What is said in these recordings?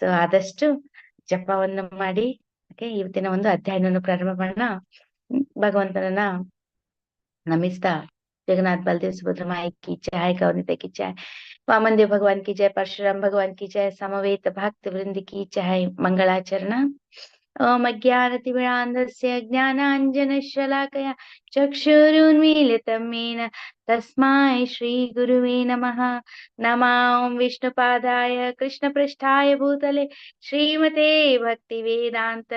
So ಆದಷ್ಟು ಜಪವನ್ನು ಮಾಡಿ, ಓಕೆ ಇವತ್ತಿನ ಒಂದು ಅಧ್ಯಯನವನ್ನು ಪ್ರಾರಂಭ ಮಾಡೋಣ. ಭಗವಂತನನ್ನ ನಮಿಸ್ತಾ, ಜಗನ್ನಾಥ್ ಬಲದೇವ್ ಸುಭದ್ರ ಮಾಯಿ ಕಿ ಜಯ ಗೌನಿತ ಕಿ ಜಯ ಭಗವಾನ್ ಕಿ ಜಯ, ಪರಶುರಾಮ್ ಭಗವಾನ್ ಕಿ ಜಯ, ಸಮವೇತ ಭಕ್ತ ವೃಂದಿ ಕಿ ಜಯ, ಮಂಗಳಾಚರಣ. ओम अज्ञानतिमिरान्धस्य ज्ञानाञ्जनशलाकया चक्षुरुन्मीलितं येन तस्मै श्रीगुरुवे नमः। नमां विष्णुपादाय कृष्णपृष्ठाय भूतले श्रीमते भक्तिवेदान्त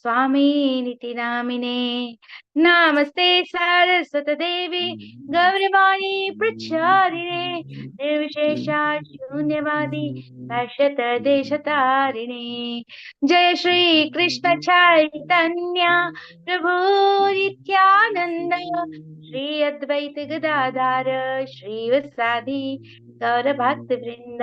स्वामीनिति नामिने। नमस्ते सरस्वतदेवी, गौरवाणी प्रचारिणे निर्विशेषा शून्यवादी भाष्यत देशतारिणे जय श्री कृष्ण चैतन्य, प्रभु नित्यानंद श्री अद्वैत गदाधार श्रीवत्सादि गौर भक्त वृंद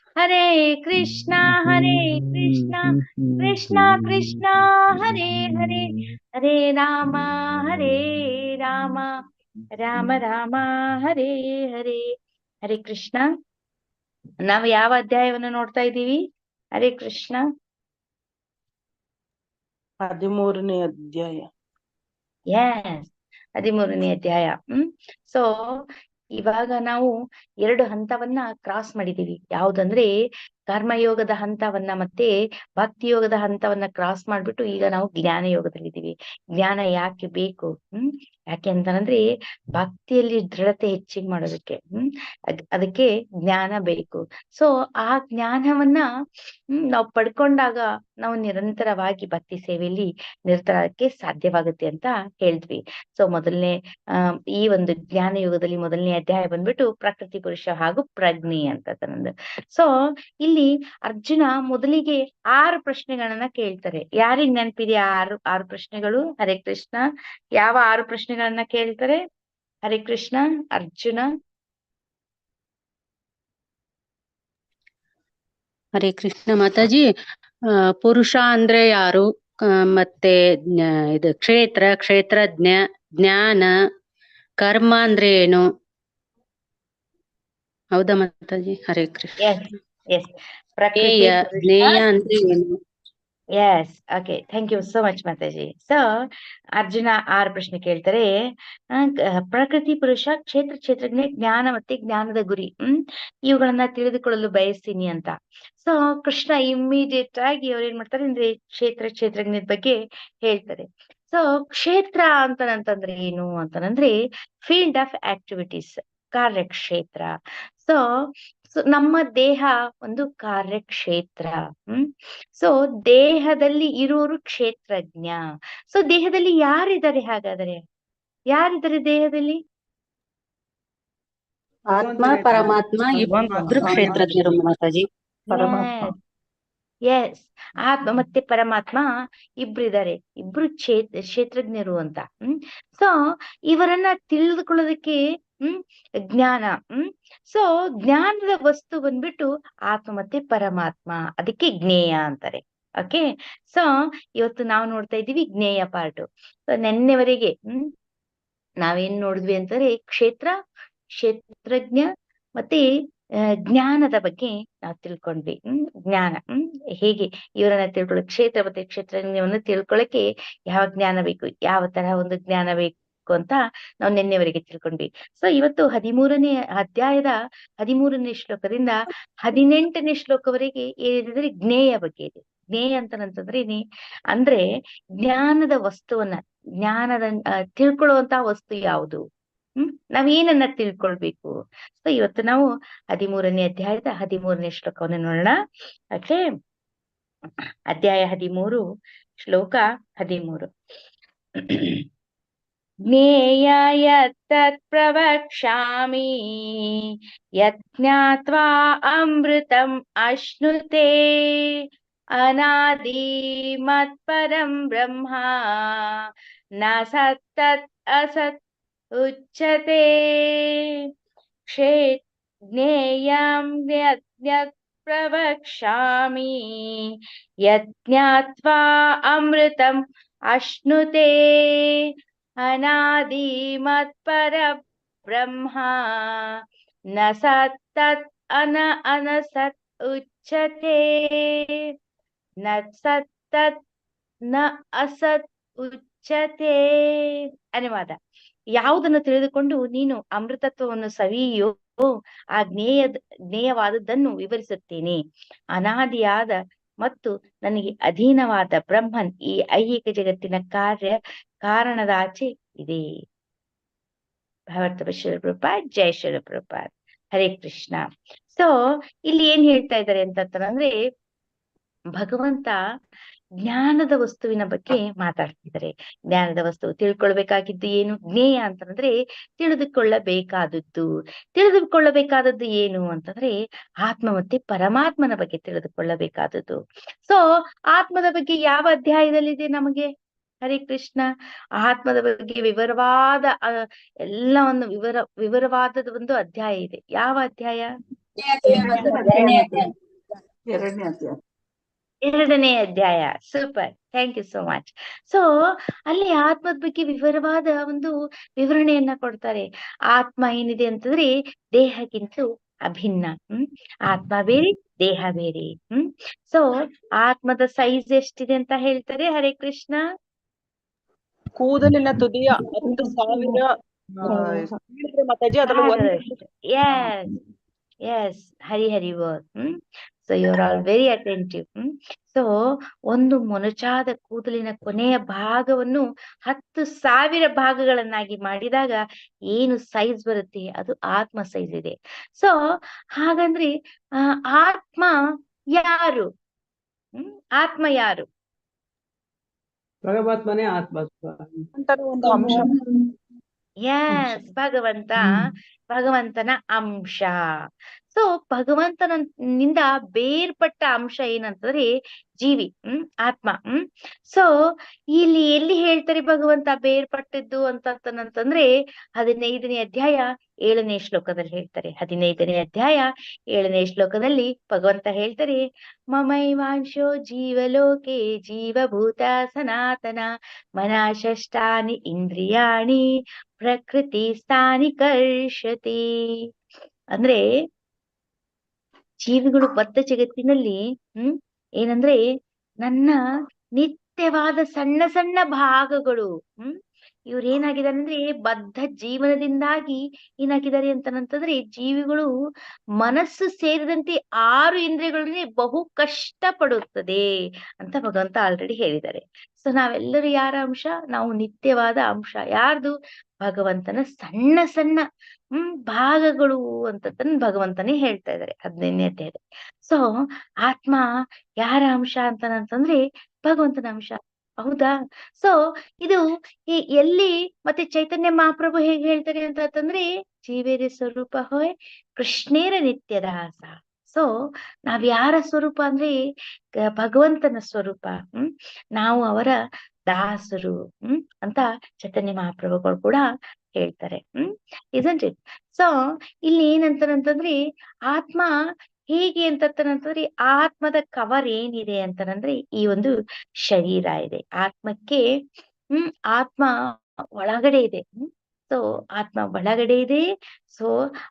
हरे कृष्णा हरे कृष्णा कृष्णा कृष्णा हरे हरे हरे राम हरे राम ರಾಮ ರಾಮ ಹರೇ ಹರೇ ಹರೇ ಕೃಷ್ಣ ನಾವು ಯಾವ ಅಧ್ಯಾಯವನ್ನು ನೋಡ್ತಾ ಇದ್ದೀವಿ ಹರೇ ಕೃಷ್ಣ ಹದಿಮೂರನೇ ಅಧ್ಯಾಯ ಎಸ್ ಹದಿಮೂರನೇ ಅಧ್ಯಾಯ ಹ್ಮ್ ಸೊ ಇವಾಗ ನಾವು ಎರಡು ಹಂತವನ್ನ ಕ್ರಾಸ್ ಮಾಡಿದೀವಿ ಯಾವ್ದಂದ್ರೆ ಕರ್ಮಯೋಗದ ಹಂತವನ್ನ ಮತ್ತೆ ಭಕ್ತಿ ಯೋಗದ ಹಂತವನ್ನ ಕ್ರಾಸ್ ಮಾಡ್ಬಿಟ್ಟು ಈಗ ನಾವು ಜ್ಞಾನ ಯೋಗದಲ್ಲಿದ್ದೀವಿ. ಜ್ಞಾನ ಯಾಕೆ ಬೇಕು? ಹ್ಮ್? ಯಾಕೆ ಅಂತಂದ್ರೆ ಭಕ್ತಿಯಲ್ಲಿ ದೃಢತೆ ಹೆಚ್ಚಿಗೆ ಮಾಡೋದಕ್ಕೆ, ಹ್ಮ್? ಅದಕ್ಕೆ ಜ್ಞಾನ ಬೇಕು. ಸೊ ಆ ಜ್ಞಾನವನ್ನ ನಾವು ಪಡ್ಕೊಂಡಾಗ ನಾವು ನಿರಂತರವಾಗಿ ಭಕ್ತಿ ಸೇವೆಯಲ್ಲಿ ನಿರ್ತರಕ್ಕೆ ಸಾಧ್ಯವಾಗುತ್ತೆ ಅಂತ ಹೇಳಿದ್ವಿ. ಸೊ ಮೊದಲನೇ ಈ ಒಂದು ಜ್ಞಾನ ಯುಗದಲ್ಲಿ ಮೊದಲನೇ ಅಧ್ಯಾಯ ಬಂದ್ಬಿಟ್ಟು ಪ್ರಕೃತಿ ಪುರುಷ ಹಾಗೂ ಪ್ರಜ್ಞೆ ಅಂತ ತನ್ನದು ಸೊ ಅರ್ಜುನ ಮೊದಲಿಗೆ ಆರು ಪ್ರಶ್ನೆಗಳನ್ನ ಕೇಳ್ತಾರೆ. ಯಾರಿಗ್ ನೆನಪಿದೆ ಆರು ಆರು ಪ್ರಶ್ನೆಗಳು? ಹರೇ ಕೃಷ್ಣ. ಯಾವ ಆರು ಪ್ರಶ್ನೆಗಳನ್ನ ಕೇಳ್ತಾರೆ? ಹರೇ ಕೃಷ್ಣ ಅರ್ಜುನ. ಹರೇ ಕೃಷ್ಣ ಮಾತಾಜಿ. ಪುರುಷ ಅಂದ್ರೆ ಯಾರು? ಮತ್ತೆ ಇದು ಕ್ಷೇತ್ರ ಕ್ಷೇತ್ರಜ್ಞ ಜ್ಞಾನ. ಕರ್ಮ ಅಂದ್ರೆ ಏನು? ಹೌದಾ Mataji? Hare Krishna. Yes yes okay thank you so much Mataji so Arjuna R ಪ್ರಶ್ನೆ ಕೇಳ್ತಾರೆ. ಪ್ರಕೃತಿ ಪುರುಷ ಕ್ಷೇತ್ರ ಕ್ಷೇತ್ರಜ್ಞೆ ಜ್ಞಾನ ಮತ್ತೆ ಜ್ಞಾನದ ಗುರಿ. ಹ್ಮ್? ಇವುಗಳನ್ನ ತಿಳಿದುಕೊಳ್ಳಲು ಬಯಸ್ತೀನಿ ಅಂತ. ಸೊ ಕೃಷ್ಣ ಇಮ್ಮಿಡಿಯೇಟ್ ಆಗಿ ಅವ್ರು ಏನ್ ಮಾಡ್ತಾರೆ? ಅಂದ್ರೆ ಕ್ಷೇತ್ರ ಕ್ಷೇತ್ರಜ್ಞದ ಬಗ್ಗೆ ಹೇಳ್ತಾರೆ. ಸೊ ಕ್ಷೇತ್ರ ಅಂತಂದ್ರೆ ಏನು? ಅಂತಂದ್ರೆ ಫೀಲ್ಡ್ ಆಫ್ ಆಕ್ಟಿವಿಟೀಸ್ ಕಾರ್ಯಕ್ಷೇತ್ರ. ಸೊ ನಮ್ಮ ದೇಹ ಒಂದು ಕಾರ್ಯಕ್ಷೇತ್ರ ಹ್ಮ್? ಸೊ ದೇಹದಲ್ಲಿ ಇರೋರು ಕ್ಷೇತ್ರಜ್ಞ. ಸೊ ದೇಹದಲ್ಲಿ ಯಾರಿದ್ದಾರೆ ಹಾಗಾದ್ರೆ? ಯಾರಿದ್ದಾರೆ ದೇಹದಲ್ಲಿ? ಆತ್ಮ ಪರಮಾತ್ಮ ಇಬ್ರು ಕ್ಷೇತ್ರಜ್ಞರು ಮಾತಾಜಿ ಪರಮಾತ್ಮ ಎಸ್ ಆತ್ಮ ಮತ್ತೆ ಪರಮಾತ್ಮ ಇಬ್ರು ಇದ್ದಾರೆ ಇಬ್ರು ಕ್ಷೇತ್ರ ಕ್ಷೇತ್ರಜ್ಞರು ಅಂತ ಹ್ಮ್? ಸೊ ಇವರನ್ನ ತಿಳಿದುಕೊಳ್ಳೋದಕ್ಕೆ ಹ್ಮ್, ಜ್ಞಾನ, ಹ್ಮ್. ಸೊ ಜ್ಞಾನದ ವಸ್ತು ಬಂದ್ಬಿಟ್ಟು ಆತ್ಮ ಮತ್ತೆ ಪರಮಾತ್ಮ, ಅದಕ್ಕೆ ಜ್ಞೇಯ ಅಂತಾರೆ. ಓಕೆ ಸೊ ಇವತ್ತು ನಾವು ನೋಡ್ತಾ ಇದ್ದೀವಿ ಜ್ಞೇಯ ಪಾರ್ಟ್ ನೆನ್ನೆವರೆಗೆ, ಹ್ಮ್, ನಾವೇನ್ ನೋಡಿದ್ವಿ ಅಂತಂದ್ರೆ ಕ್ಷೇತ್ರ, ಕ್ಷೇತ್ರಜ್ಞ ಮತ್ತೆ ಜ್ಞಾನದ ಬಗ್ಗೆ ನಾವು ತಿಳ್ಕೊಂಡ್ವಿ. ಹ್ಮ್, ಜ್ಞಾನ, ಹ್ಮ್, ಹೇಗೆ ಇವರನ್ನ ತಿಳ್ಕೊಳ್ಳೋ ಕ್ಷೇತ್ರ ಮತ್ತೆ ಕ್ಷೇತ್ರಜ್ಞವನ್ನು ತಿಳ್ಕೊಳಕ್ಕೆ ಯಾವ ಜ್ಞಾನ ಬೇಕು? ಯಾವ ತರಹ ಒಂದು ಜ್ಞಾನ ಬೇಕು? ಅಂತ ನಾವು ನಿನ್ನೆವರೆಗೆ ತಿಳ್ಕೊಂಡ್ವಿ. ಸೊ ಇವತ್ತು ಹದಿಮೂರನೇ ಅಧ್ಯಾಯದ ಹದಿಮೂರನೇ ಶ್ಲೋಕದಿಂದ ಹದಿನೆಂಟನೇ ಶ್ಲೋಕವರೆಗೆ ಏನಿದ್ರೆ ಜ್ಞೇಯ ಬಗ್ಗೆ ಇದೆ. ಜ್ಞೇಯ ಅಂತಂತಂದ್ರೆ ಏನೇ? ಅಂದ್ರೆ ಜ್ಞಾನದ ವಸ್ತುವನ್ನ, ಜ್ಞಾನದ ತಿಳ್ಕೊಳ್ಳುವಂತ ವಸ್ತು ಯಾವುದು? ಹ್ಮ್? ನಾವೇನನ್ನ ತಿಳ್ಕೊಳ್ಬೇಕು? ಸೊ ಇವತ್ತು ನಾವು ಹದಿಮೂರನೇ ಅಧ್ಯಾಯದ ಹದಿಮೂರನೇ ಶ್ಲೋಕವನ್ನು ನೋಡೋಣ. ಓಕೆ? ಅಧ್ಯಾಯ ಹದಿಮೂರು, ಶ್ಲೋಕ ಹದಿಮೂರು. ज्ञेय यत्तत् प्रवक्ष्यामि। यज्ञात्वा अमृतम् अश्नुते। अनादि मत्परं ब्रह्मा। न सत्तत् असत् उच्यते। क्षे ज्ञेयं यत् प्रवक्ष्यामि। यज्ञात्वा अमृतम् अश्नुते। ಅಶ್ನುತೆ ಅನಾದಿಮತ್ಪರ ಬ್ರಹ್ಮ ನ ಸತ್ತತ್ ಅನ ಅನಸತ್ ಉಚ್ಚತೆ ನ ಸತ್ತತ್ನ ಅಸತ್ ಉಚ್ಚತೆ ಅನುವಾದ ಯಾವುದನ್ನು ತಿಳಿದುಕೊಂಡು ನೀನು ಅಮೃತತ್ವವನ್ನು ಸವಿಯೋ ಆ ಜ್ಞೇಯ ಜ್ಞೇಯವಾದದ್ದನ್ನು ವಿವರಿಸುತ್ತೇನೆ. ಅನಾದಿಯಾದ ಮತ್ತು ನನಗೆ ಅಧೀನವಾದ ಬ್ರಹ್ಮನ್ ಈ ಐಹಿಕ ಜಗತ್ತಿನ ಕಾರ್ಯ ಕಾರಣದ ಆಚೆ ಇದೆ. ಭಗವತ್ ಶಿವಪ್ರಪಾದ್ ಜಯ ಶಿವಪ್ರಪಾದ್ ಹರೇ ಕೃಷ್ಣ. ಸೊ ಇಲ್ಲಿ ಏನ್ ಹೇಳ್ತಾ ಇದ್ದಾರೆ ಅಂತಂದ್ರೆ ಭಗವಂತ ಜ್ಞಾನದ ವಸ್ತುವಿನ ಬಗ್ಗೆ ಮಾತಾಡ್ತಿದ್ದಾರೆ. ಜ್ಞಾನದ ವಸ್ತು ತಿಳ್ಕೊಳ್ಬೇಕಾಗಿದ್ದು ಏನು? ಜ್ಞೇಯ ಅಂತಂದ್ರೆ ತಿಳಿದುಕೊಳ್ಳಬೇಕಾದದ್ದು. ತಿಳಿದುಕೊಳ್ಳಬೇಕಾದದ್ದು ಏನು ಅಂತಂದ್ರೆ ಆತ್ಮ ಮತ್ತೆ ಪರಮಾತ್ಮನ ಬಗ್ಗೆ ತಿಳಿದುಕೊಳ್ಳಬೇಕಾದದ್ದು. ಸೊ ಆತ್ಮದ ಬಗ್ಗೆ ಯಾವ ಅಧ್ಯಾಯದಲ್ಲಿದೆ ನಮಗೆ? ಹರೇ ಕೃಷ್ಣ. ಆತ್ಮದ ಬಗ್ಗೆ ವಿವರವಾದ ಎಲ್ಲ ಎಲ್ಲವನ್ನು ವಿವರ ವಿವರವಾದ ಒಂದು ಅಧ್ಯಾಯ ಇದೆ. ಯಾವ ಅಧ್ಯಾಯ. ಎರಡನೇ ಅಧ್ಯಾಯ. Super thank you so much so ಅಲ್ಲಿ ಆತ್ಮದ ಬಗ್ಗೆ ವಿವರವಾದ ಒಂದು ವಿವರಣೆಯನ್ನ ಕೊಡ್ತಾರೆ. ಆತ್ಮ ಏನಿದೆ ಅಂತಂದ್ರೆ ದೇಹಕ್ಕಿಂತ ಅಭಿನ್ನ. ಹ್ಮ್? ಆತ್ಮ ಬೇರೆ ದೇಹ ಬೇರೆ. ಹ್ಮ್? ಸೊ ಆತ್ಮದ ಸೈಜ್ ಎಷ್ಟಿದೆ ಅಂತ ಹೇಳ್ತಾರೆ ಹರೇ ಕೃಷ್ಣ? ಕೂದಲಿನ ತುದಿಯ ಒಂದು ಸಾವಿರ yes yes Hari Hari hmm? So your all very attentive hmm so ಒಂದು ಮೊನಚಾದ ಕೂದಲಿನ ಕೊನೆಯ ಭಾಗವನ್ನು ಹತ್ತು ಸಾವಿರ ಭಾಗಗಳನ್ನಾಗಿ ಮಾಡಿದಾಗ ಏನು ಸೈಜ್ ಬರುತ್ತೆ? ಅದು ಆತ್ಮ ಸೈಜ್ ಇದೆ. ಸೊ ಹಾಗಂದ್ರೆ ಆತ್ಮ ಯಾರು? ಹ್ಮ್ ಆತ್ಮ ಯಾರು? ಪರಮಾತ್ಮನೇ ಆತ್ಮ. ಯಸ್ ಎಸ್ ಭಗವಂತ. ಭಗವಂತನ ಅಂಶ. ಸೊ ಭಗವಂತನ ನಿಂದ ಬೇರ್ಪಟ್ಟ ಅಂಶ ಏನಂತಂದ್ರೆ ಜೀವಿ, ಹ್ಮ್, ಆತ್ಮ, ಹ್ಮ್. ಸೊ ಇಲ್ಲಿ ಎಲ್ಲಿ ಹೇಳ್ತಾರೆ ಭಗವಂತ ಬೇರ್ಪಟ್ಟಿದ್ದು ಅಂತಂತಂದ್ರೆ ಹದಿನೈದನೇ ಅಧ್ಯಾಯ ಏಳನೇ ಶ್ಲೋಕದಲ್ಲಿ ಹೇಳ್ತಾರೆ. ಹದಿನೈದನೇ ಅಧ್ಯಾಯ ಏಳನೇ ಶ್ಲೋಕದಲ್ಲಿ ಭಗವಂತ ಹೇಳ್ತಾರೆ, ಮಮೈವಾಂಶೋ ಜೀವಲೋಕೆ ಜೀವಭೂತ ಸನಾತನ, ಮನಾಶಷ್ಟಾನಿ ಇಂದ್ರಿಯಾಣಿ ಪ್ರಕೃತಿ ಸ್ಥಾನಿ ಕರ್ಷತಿ ಅಂದ್ರೆ ಜೀವಿಗಳು ಬದ್ಧ ಜಗತ್ತಿನಲ್ಲಿ ಹ್ಮ್ ಏನಂದ್ರೆ ನನ್ನ ನಿತ್ಯವಾದ ಸಣ್ಣ ಸಣ್ಣ ಭಾಗಗಳು ಹ್ಮ್ ಇವ್ರು ಏನಾಗಿದ್ದಾರೆ ಅಂದ್ರೆ ಬದ್ಧ ಜೀವನದಿಂದಾಗಿ ಏನಾಗಿದ್ದಾರೆ ಅಂತಂತಂದ್ರೆ ಜೀವಿಗಳು ಮನಸ್ಸು ಸೇರಿದಂತೆ ಆರು ಇಂದ್ರಿಯಗಳನ್ನೇ ಬಹು ಕಷ್ಟ ಪಡುತ್ತದೆ ಅಂತ ಭಗವಂತ ಆಲ್ರೆಡಿ ಹೇಳಿದ್ದಾರೆ. ಸೊ ನಾವೆಲ್ಲರೂ ಯಾರ ಅಂಶ? ನಾವು ನಿತ್ಯವಾದ ಅಂಶ. ಯಾರ್ದು? ಭಗವಂತನ ಸಣ್ಣ ಸಣ್ಣ, ಹ್ಮ್, ಭಾಗಗಳು ಅಂತದನ್ನ ಭಗವಂತನೇ ಹೇಳ್ತಾ ಇದ್ದಾರೆ ಹದಿನೈದನೇ ಅಧ್ಯಾಯದಲ್ಲಿ. ಸೊ ಆತ್ಮ ಯಾರ ಅಂಶ ಅಂತಂದ್ರೆ ಭಗವಂತನ ಅಂಶ. ಹೌದಾ? ಸೊ ಇದು ಈ ಎಲ್ಲಿ ಮತ್ತೆ ಚೈತನ್ಯ ಮಹಾಪ್ರಭು ಹೇಗೆ ಹೇಳ್ತಾರೆ ಅಂತ ಅಂತಂದ್ರೆ ಜೀವೇರಿ ಸ್ವರೂಪ ಹೋಯ್, ಕೃಷ್ಣೇರ ನಿತ್ಯ ದಾಸ ಸೊ ನಾವ್ ಯಾರ ಸ್ವರೂಪ ಅಂದ್ರೆ ಭಗವಂತನ ಸ್ವರೂಪ, ಹ್ಮ್? ನಾವು ಅವರ ದಾಸರು, ಹ್ಮ್? ಅಂತ ಚೈತನ್ಯ ಮಹಾಪ್ರಭುಗಳು ಕೂಡ ಹೇಳ್ತಾರೆ, ಹ್ಮ್? ಇದನ್ರಿ ಸೊ ಇಲ್ಲಿ ಏನಂತಾರಂತಂದ್ರೆ, ಆತ್ಮ ಹೇಗೆ ಅಂತಂತಂದ್ರೆ ಆತ್ಮದ ಕವರ್ ಏನಿದೆ ಅಂತಂದ್ರೆ ಈ ಒಂದು ಶರೀರ ಇದೆ. ಆತ್ಮಕ್ಕೆ, ಹ್ಮ್, ಆತ್ಮ ಒಳಗಡೆ ಇದೆ. ಸೊ ಆತ್ಮ ಒಳಗಡೆ ಇದೆ. ಸೊ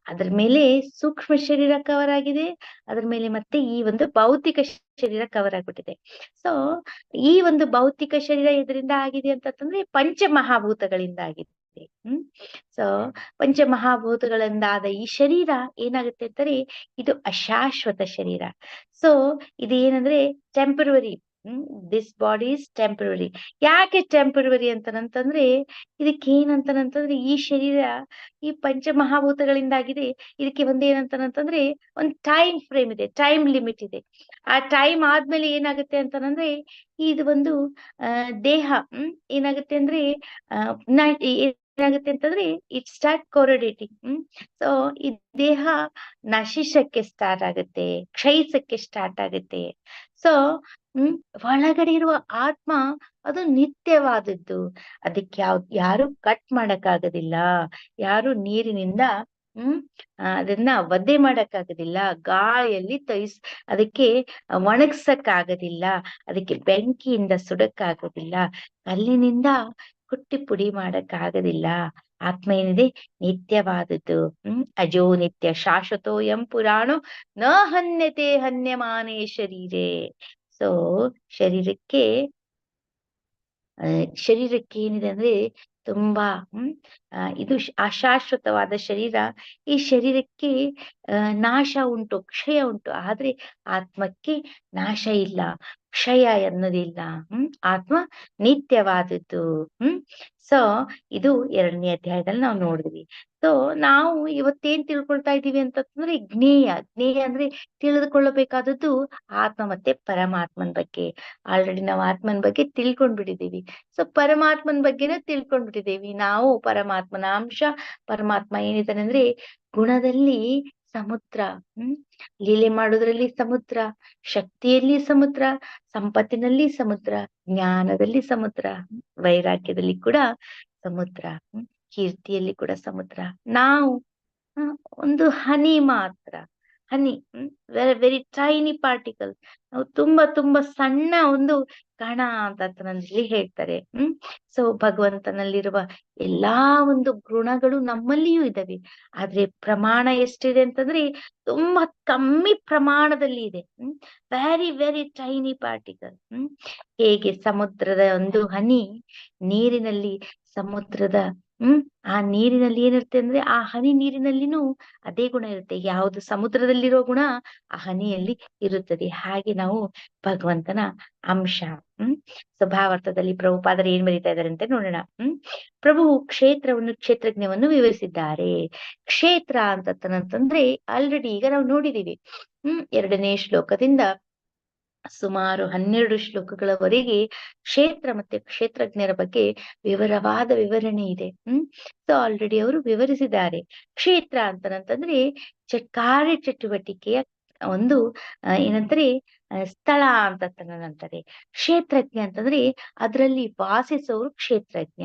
ಅದ್ರ ಮೇಲೆ ಸೂಕ್ಷ್ಮ ಶರೀರ ಕವರ್ ಆಗಿದೆ. ಅದ್ರ ಮೇಲೆ ಮತ್ತೆ ಈ ಒಂದು ಭೌತಿಕ ಶರೀರ ಕವರ್ ಆಗ್ಬಿಟ್ಟಿದೆ. ಸೊ ಈ ಒಂದು ಭೌತಿಕ ಶರೀರ ಇದರಿಂದ ಆಗಿದೆ ಅಂತಂದ್ರೆ ಪಂಚಮಹಾಭೂತಗಳಿಂದ ಆಗಿದೆ. ಹ್ಮ್? ಸೊ ಪಂಚಮಹಾಭೂತಗಳಿಂದಾದ ಈ ಶರೀರ ಏನಾಗುತ್ತೆ ಅಂತಾರೆ ಇದು ಅಶಾಶ್ವತ ಶರೀರ. So ಇದೇನಂದ್ರೆ temporary hmm this body is temporary ಯಾಕೆ ಟೆಂಪರರಿ ಅಂತಾನಂತಂದ್ರೆ ಇದಕ್ಕೆ ಏನಂತಾನಂತಂದ್ರೆ ಈ ಶರೀರ, ಈ ಪಂಚಮಹಾಭೂತಗಳಿಂದಾಗಿದೆ. ಇದಕ್ಕೆ ಒಂದೇನಂತಾನಂತಂದ್ರೆ, ಒಂದ್ ಟೈಮ್ ಫ್ರೇಮ್ ಇದೆ ಟೈಮ್ ಲಿಮಿಟ್ ಇದೆ. ಆ ಟೈಮ್ ಆದ್ಮೇಲೆ ಏನಾಗುತ್ತೆ ಅಂತಾನಂದ್ರೆ, ಇದು ಒಂದು ದೇಹ, ಹ್ಮ್, ಏನಾಗುತ್ತೆ ಅಂದ್ರೆ ಏನಾಗುತ್ತೆ ಅಂತಂದ್ರೆ it start corroding hmm. So ಈ ದೇಹ ನಶಿಸಕ್ಕೆ ಸ್ಟಾರ್ಟ್ ಆಗುತ್ತೆ, ಕ್ಷಯಿಸಕ್ಕೆ ಸ್ಟಾರ್ಟ್ ಆಗುತ್ತೆ. ಸೊ ಹ್ಮ್, ಒಳಗಡೆ ಇರುವ ಆತ್ಮ ಅದು ನಿತ್ಯವಾದದ್ದು. ಅದಕ್ಕೆ ಯಾವ, ಯಾರು ಕಟ್ ಮಾಡಕ್ಕಾಗೋದಿಲ್ಲ. ಯಾರು ನೀರಿನಿಂದ, ಹ್ಮ್ ಅದನ್ನ ಒದ್ದೆ ಮಾಡಕ್ಕಾಗೋದಿಲ್ಲ. ಗಾಳಿಯಲ್ಲಿ ತೈಸ್ ಅದಕ್ಕೆ ಒಣಗ್ಸಕ್ಕಾಗೋದಿಲ್ಲ. ಅದಕ್ಕೆ ಬೆಂಕಿಯಿಂದ ಸುಡಕ್ಕಾಗೋದಿಲ್ಲ. ಕಲ್ಲಿನಿಂದ ಕುಟ್ಟಿ ಪುಡಿ ಮಾಡಕ್ಕಾಗೋದಿಲ್ಲ. ಆತ್ಮ ಏನಿದೆ? ನಿತ್ಯವಾದದ್ದು. ಹ್ಮ್, ಅಜೋ ನಿತ್ಯ ಶಾಶ್ವತೋ ಎಂ ಪುರಾಣೋ ನ ಹನ್ಯತೆ ಹನ್ಯಮಾನೇ ಶರೀರೇ. ಸೊ ಶರೀರಕ್ಕೆ ಶರೀರಕ್ಕೆ ಏನಿದೆ ಅಂದ್ರೆ ತುಂಬಾ, ಹ್ಮ್ ಇದು ಅಶಾಶ್ವತವಾದ ಶರೀರ ಈ ಶರೀರಕ್ಕೆ ನಾಶ ಉಂಟು, ಕ್ಷಯ ಉಂಟು. ಆದ್ರೆ ಆತ್ಮಕ್ಕೆ ನಾಶ ಇಲ್ಲ. ಕ್ಷಯ ಎನ್ನುವುದಿಲ್ಲ, ಹ್ಮ್, ಆತ್ಮ ನಿತ್ಯವಾದದ್ದು, ಹ್ಮ್. ಸೊ ಇದು ಎರಡನೇ ಅಧ್ಯಾಯದಲ್ಲಿ ನಾವು ನೋಡಿದ್ವಿ. ಸೊ ನಾವು ಇವತ್ತೇನ್ ತಿಳ್ಕೊಳ್ತಾ ಇದ್ದೀವಿ ಅಂತಂದ್ರೆ ಜ್ಞೇಯ ಜ್ಞೇಯ ಅಂದ್ರೆ ತಿಳಿದುಕೊಳ್ಳಬೇಕಾದದ್ದು ಆತ್ಮ ಮತ್ತೆ ಪರಮಾತ್ಮನ ಬಗ್ಗೆ. ಆಲ್ರೆಡಿ ನಾವು ಆತ್ಮನ ಬಗ್ಗೆ ತಿಳ್ಕೊಂಡ್ಬಿಟ್ಟಿದ್ದೀವಿ. ಸೊ ಪರಮಾತ್ಮನ ಬಗ್ಗೆನೂ ತಿಳ್ಕೊಂಡ್ಬಿಟ್ಟಿದ್ದೀವಿ. ನಾವು ಪರಮಾತ್ಮನ ಅಂಶ, ಪರಮಾತ್ಮ ಏನಿದ್ದಾನೆ ಅಂದ್ರೆ ಗುಣದಲ್ಲಿ ಸಮುದ್ರ, ಹ್ಮ್? ಲೀಲೆ ಮಾಡೋದ್ರಲ್ಲಿ ಸಮುದ್ರ, ಶಕ್ತಿಯಲ್ಲಿ ಸಮುದ್ರ, ಸಂಪತ್ತಿನಲ್ಲಿ ಸಮುದ್ರ, ಜ್ಞಾನದಲ್ಲಿ ಸಮುದ್ರ ವೈರಾಗ್ಯದಲ್ಲಿ ಕೂಡ ಸಮುದ್ರ ಕೀರ್ತಿಯಲ್ಲಿ ಕೂಡ ಸಮುದ್ರ. ನಾವು ಒಂದು ಹನಿ ಮಾತ್ರ. ಹನಿ ವೆರಿ ವೆರಿ ಟೈನಿ ಪಾರ್ಟಿಕಲ್ ನಾವು ತುಂಬಾ ತುಂಬಾ ಸಣ್ಣ ಒಂದು ಕಣ ಅಂತ ಅದರಲ್ಲಿ ಹೇಳ್ತಾರೆ, ಹ್ಮ್. ಸೊ ಭಗವಂತನಲ್ಲಿರುವ ಎಲ್ಲಾ ಒಂದು ಗುಣಗಳು ನಮ್ಮಲ್ಲಿಯೂ ಇದಾವೆ ಆದ್ರೆ ಪ್ರಮಾಣ ಎಷ್ಟಿದೆ ಅಂತಂದ್ರೆ ತುಂಬಾ ಕಮ್ಮಿ ಪ್ರಮಾಣದಲ್ಲಿ ಇದೆ very very tiny particle hmm. ಹೇಗೆ ಸಮುದ್ರದ ಒಂದು ಹನಿ ನೀರಿನಲ್ಲಿ ಸಮುದ್ರದ ಹ್ಮ್, ಆ ನೀರಿನಲ್ಲಿ ಏನಿರುತ್ತೆ ಅಂದ್ರೆ ಆ ಹನಿ ನೀರಿನಲ್ಲಿನೂ ಅದೇ ಗುಣ ಇರುತ್ತೆ. ಯಾವುದು ಸಮುದ್ರದಲ್ಲಿರೋ ಗುಣ ಆ ಹನಿಯಲ್ಲಿ ಇರುತ್ತದೆ. ಹಾಗೆ ನಾವು ಭಗವಂತನ ಅಂಶ. ಹ್ಮ್ ಸ್ವಭಾವಾರ್ಥದಲ್ಲಿ ಪ್ರಭುಪಾದರು ಏನ್ ಬರೀತಾ ಇದಾರೆ ಅಂತ ನೋಡೋಣ. ಹ್ಮ್, ಪ್ರಭು ಕ್ಷೇತ್ರವನ್ನು, ಕ್ಷೇತ್ರಜ್ಞವನ್ನು ವಿವರಿಸಿದ್ದಾರೆ. ಕ್ಷೇತ್ರ ಅಂತಂತಂದ್ರೆ ಆಲ್ರೆಡಿ ಈಗ ನಾವು ನೋಡಿದೀವಿ ಹ್ಮ್, ಎರಡನೇ ಶ್ಲೋಕದಿಂದ ಸುಮಾರು ಹನ್ನೆರಡು ಶ್ಲೋಕಗಳವರೆಗೆ ಕ್ಷೇತ್ರ ಮತ್ತೆ ಕ್ಷೇತ್ರಜ್ಞರ ಬಗ್ಗೆ ವಿವರವಾದ ವಿವರಣೆ ಇದೆ. ಹ್ಮ್? ಸೊ ಆಲ್ರೆಡಿ ಅವರು ವಿವರಿಸಿದ್ದಾರೆ. ಕ್ಷೇತ್ರ ಅಂತಂತಂದ್ರೆ ಕಾರ್ಯ ಚಟುವಟಿಕೆಯ ಒಂದು ಏನಂತಾರೆ ಸ್ಥಳ ಅಂತ ಅಂತಾರೆ ಕ್ಷೇತ್ರಜ್ಞ ಅಂತಂದ್ರೆ ಅದರಲ್ಲಿ ವಾಸಿಸೋರು ಕ್ಷೇತ್ರಜ್ಞ.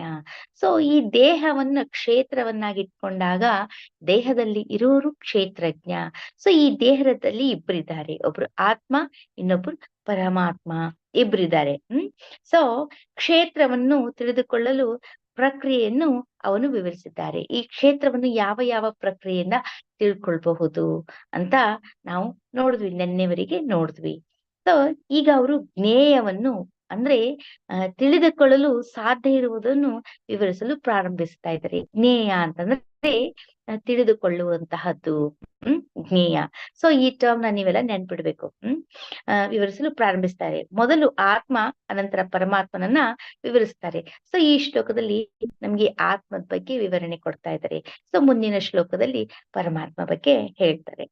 ಸೊ ಈ ದೇಹವನ್ನ ಕ್ಷೇತ್ರವನ್ನಾಗಿ ಇಟ್ಕೊಂಡಾಗ ದೇಹದಲ್ಲಿ ಇರೋರು ಕ್ಷೇತ್ರಜ್ಞ. ಸೊ ಈ ದೇಹದಲ್ಲಿ ಇಬ್ಬರಿದ್ದಾರೆ ಒಬ್ರು ಆತ್ಮ, ಇನ್ನೊಬ್ರು ಪರಮಾತ್ಮ ಇಬ್ಬರಿದ್ದಾರೆ ಹ್ಮ್? ಸೊ ಕ್ಷೇತ್ರವನ್ನು ತಿಳಿದುಕೊಳ್ಳಲು ಪ್ರಕ್ರಿಯೆಯನ್ನು ಅವನು ವಿವರಿಸಿದ್ದಾರೆ. ಈ ಕ್ಷೇತ್ರವನ್ನು ಯಾವ ಯಾವ ಪ್ರಕ್ರಿಯೆಯಿಂದ ತಿಳ್ಕೊಳ್ಬಹುದು ಅಂತ ನಾವು ನೋಡಿದ್ವಿ, ನೆನ್ನೆವರೆಗೆ ನೋಡಿದ್ವಿ. ಸೊ ಈಗ ಅವರು ಜ್ಞೇಯವನ್ನು, ಅಂದ್ರೆ ತಿಳಿದುಕೊಳ್ಳಲು ಸಾಧ್ಯ ಇರುವುದನ್ನು ವಿವರಿಸಲು ಪ್ರಾರಂಭಿಸ್ತಾ ಇದ್ದಾರೆ. ಜ್ಞೇಯ ಅಂತಂದ್ರೆ ತಿಳಿದುಕೊಳ್ಳುವಂತಹದ್ದು, ಹ್ಮ್, ಜ್ಞೇಯ. ಸೊ ಈ ಟರ್ಮ್ನ ನೀವೆಲ್ಲ ನೆನ್ಪಿಡ್ಬೇಕು, ಹ್ಮ್. ವಿವರಿಸಲು ಪ್ರಾರಂಭಿಸ್ತಾರೆ. ಮೊದಲು ಆತ್ಮ, ಅನಂತರ ಪರಮಾತ್ಮನನ್ನ ವಿವರಿಸ್ತಾರೆ. ಸೊ ಈ ಶ್ಲೋಕದಲ್ಲಿ ನಮ್ಗೆ ಆತ್ಮದ ಬಗ್ಗೆ ವಿವರಣೆ ಕೊಡ್ತಾ ಇದ್ದಾರೆ. ಸೊ ಮುಂದಿನ ಶ್ಲೋಕದಲ್ಲಿ ಪರಮಾತ್ಮ ಬಗ್ಗೆ ಹೇಳ್ತಾರೆ.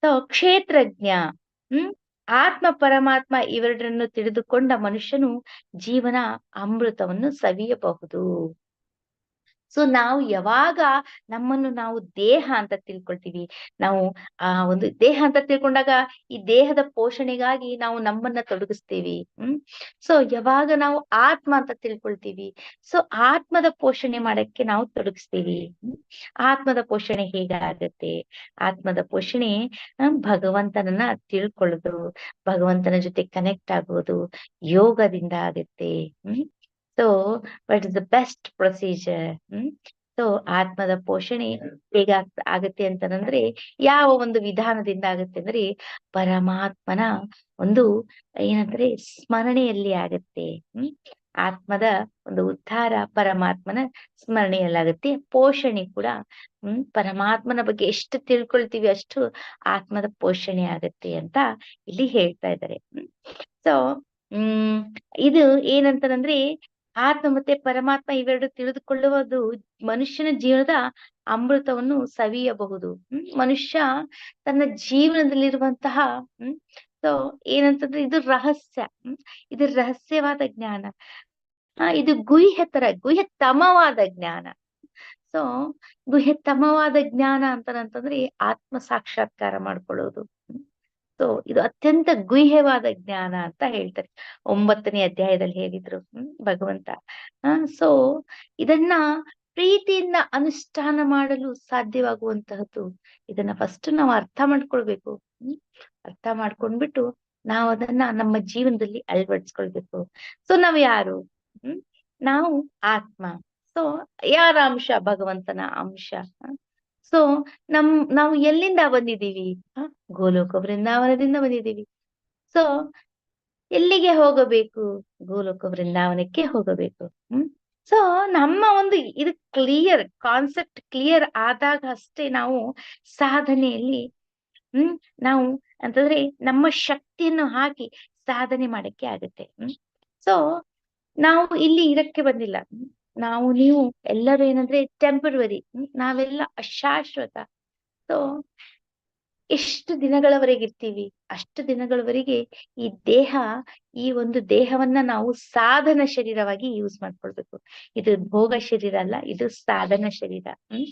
ಸೊ ಕ್ಷೇತ್ರಜ್ಞ, ಹ್ಮ್, ಆತ್ಮ, ಪರಮಾತ್ಮ ಇವೆರಡನ್ನು ತಿಳಿದುಕೊಂಡ ಮನುಷ್ಯನು ಜೀವನ ಅಮೃತವನ್ನು ಸವಿಯಬಹುದು. ಸೊ ನಾವು ಯಾವಾಗ ನಮ್ಮನ್ನು ನಾವು ದೇಹ ಅಂತ ತಿಳ್ಕೊಳ್ತೀವಿ, ನಾವು, ಆ, ಒಂದು ದೇಹ ಅಂತ ತಿಳ್ಕೊಂಡಾಗ ಈ ದೇಹದ ಪೋಷಣೆಗಾಗಿ ನಾವು ನಮ್ಮನ್ನ ತೊಡಗಿಸ್ತೀವಿ, ಹ್ಮ್? ಸೊ ಯಾವಾಗ ನಾವು ಆತ್ಮ ಅಂತ ತಿಳ್ಕೊಳ್ತೀವಿ ಸೊ ಆತ್ಮದ ಪೋಷಣೆ ಮಾಡಕ್ಕೆ ನಾವು ತೊಡಗಿಸ್ತೀವಿ ಆತ್ಮದ ಪೋಷಣೆ ಹೇಗಾಗತ್ತೆ? ಆತ್ಮದ ಪೋಷಣೆ ಭಗವಂತನನ್ನ ತಿಳ್ಕೊಳ್ಳೋದು, ಭಗವಂತನ ಜೊತೆ ಕನೆಕ್ಟ್ ಆಗೋದು ಯೋಗದಿಂದ ಆಗತ್ತೆ, ಹ್ಮ್? So what is the best procedure hmm so ಆತ್ಮದ ಪೋಷಣೆ ಹೇಗ ಆಗತ್ತೆ ಅಂತಂದ್ರೆ, ಯಾವ ಒಂದು ವಿಧಾನದಿಂದ ಆಗತ್ತೆ ಅಂದ್ರೆ, ಪರಮಾತ್ಮನ ಒಂದು ಏನಂದ್ರೆ ಸ್ಮರಣೆಯಲ್ಲಿ ಆಗತ್ತೆ. ಹ್ಮ್? ಆತ್ಮದ ಒಂದು ಉದ್ಧಾರ ಪರಮಾತ್ಮನ ಸ್ಮರಣೆಯಲ್ಲಾಗತ್ತೆ. ಪೋಷಣೆ ಕೂಡ, ಹ್ಮ್? ಪರಮಾತ್ಮನ ಬಗ್ಗೆ ಎಷ್ಟು ತಿಳ್ಕೊಳ್ತೀವಿ ಅಷ್ಟು ಆತ್ಮದ ಪೋಷಣೆ ಆಗತ್ತೆ ಅಂತ ಇಲ್ಲಿ ಹೇಳ್ತಾ ಇದ್ದಾರೆ. ಸೊ ಹ್ಮ್, ಇದು ಏನಂತಂದ್ರೆ ಆತ್ಮ ಮತ್ತೆ ಪರಮಾತ್ಮ ಇವೆರಡು ತಿಳಿದುಕೊಳ್ಳುವುದು ಮನುಷ್ಯನ ಜೀವನದ ಅಮೃತವನ್ನು ಸವಿಯಬಹುದು. ಮನುಷ್ಯ ತನ್ನ ಜೀವನದಲ್ಲಿರುವಂತಹ, ಹ್ಮ್ ಸೊ ಏನಂತಂದ್ರೆ ಇದು ರಹಸ್ಯ ಇದು ರಹಸ್ಯವಾದ ಜ್ಞಾನ. ಇದು ಗುಹ್ಯತರ, ಗುಹ್ಯತಮವಾದ ಜ್ಞಾನ. ಸೊ ಗುಹ್ಯತಮವಾದ ಜ್ಞಾನ ಅಂತಂತಂದ್ರೆ ಆತ್ಮ ಸಾಕ್ಷಾತ್ಕಾರ ಮಾಡ್ಕೊಳ್ಳೋದು. ಸೊ ಇದು ಅತ್ಯಂತ ಗುಹ್ಯವಾದ ಜ್ಞಾನ ಅಂತ ಹೇಳ್ತಾರೆ. ಒಂಬತ್ತನೇ ಅಧ್ಯಾಯದಲ್ಲಿ ಹೇಳಿದ್ರು ಭಗವಂತ. ಸೊ ಇದನ್ನ ಪ್ರೀತಿಯಿಂದ ಅನುಷ್ಠಾನ ಮಾಡಲು ಸಾಧ್ಯವಾಗುವಂತಹದ್ದು ಇದನ್ನ ಫಸ್ಟ್ ನಾವು ಅರ್ಥ ಮಾಡ್ಕೊಳ್ಬೇಕು ಅರ್ಥ ಮಾಡ್ಕೊಂಡ್ಬಿಟ್ಟು ನಾವು ಅದನ್ನ ನಮ್ಮ ಜೀವನದಲ್ಲಿ ಅಳವಡಿಸ್ಕೊಳ್ಬೇಕು. ಸೊ ನಾವು ಯಾರು, ಹ್ಮ್, ನಾವು ಆತ್ಮ. ಸೊ ಯಾರ ಅಂಶ? ಭಗವಂತನ ಅಂಶ. ಸೊ ನಮ್, ನಾವು ಎಲ್ಲಿಂದ ಬಂದಿದೀವಿ ಹ? ಗೋಲೋಕ ಬೃಂದಾವನದಿಂದ ಬಂದಿದೀವಿ ಸೊ ಎಲ್ಲಿಗೆ ಹೋಗಬೇಕು? ಗೋಲೋಕ ಬೃಂದಾವನಕ್ಕೆ ಹೋಗಬೇಕು. ಹ್ಮ್? ಸೊ ನಮ್ಮ ಒಂದು ಇದು ಕ್ಲಿಯರ್ ಕಾನ್ಸೆಪ್ಟ್ ಕ್ಲಿಯರ್ ಆದಾಗ ಅಷ್ಟೇ ನಾವು ಸಾಧನೆಯಲ್ಲಿ, ಹ್ಮ್? ನಾವು ಅಂತಂದ್ರೆ ನಮ್ಮ ಶಕ್ತಿಯನ್ನು ಹಾಕಿ ಸಾಧನೆ ಮಾಡಕ್ಕೆ ಆಗುತ್ತೆ. ಹ್ಮ್? ಸೊ ನಾವು ಇಲ್ಲಿ ಇರಕ್ಕೆ ಬಂದಿಲ್ಲ. ನಾವು ನೀವು ಎಲ್ಲರೂ ಏನಂದ್ರೆ ಟೆಂಪರವರಿ ನಾವೆಲ್ಲ ಅಶಾಶ್ವತ. ಸೊ ಎಷ್ಟು ದಿನಗಳವರೆಗೆ ಇರ್ತೀವಿ? ಅಷ್ಟು ದಿನಗಳವರೆಗೆ ಈ ದೇಹ, ಈ ಒಂದು ದೇಹವನ್ನ ನಾವು ಸಾಧನ ಶರೀರವಾಗಿ ಯೂಸ್ ಮಾಡ್ಕೊಳ್ಬೇಕು. ಇದು ಭೋಗ ಶರೀರ ಅಲ್ಲ, ಇದು ಸಾಧನ ಶರೀರ. ಹ್ಮ್?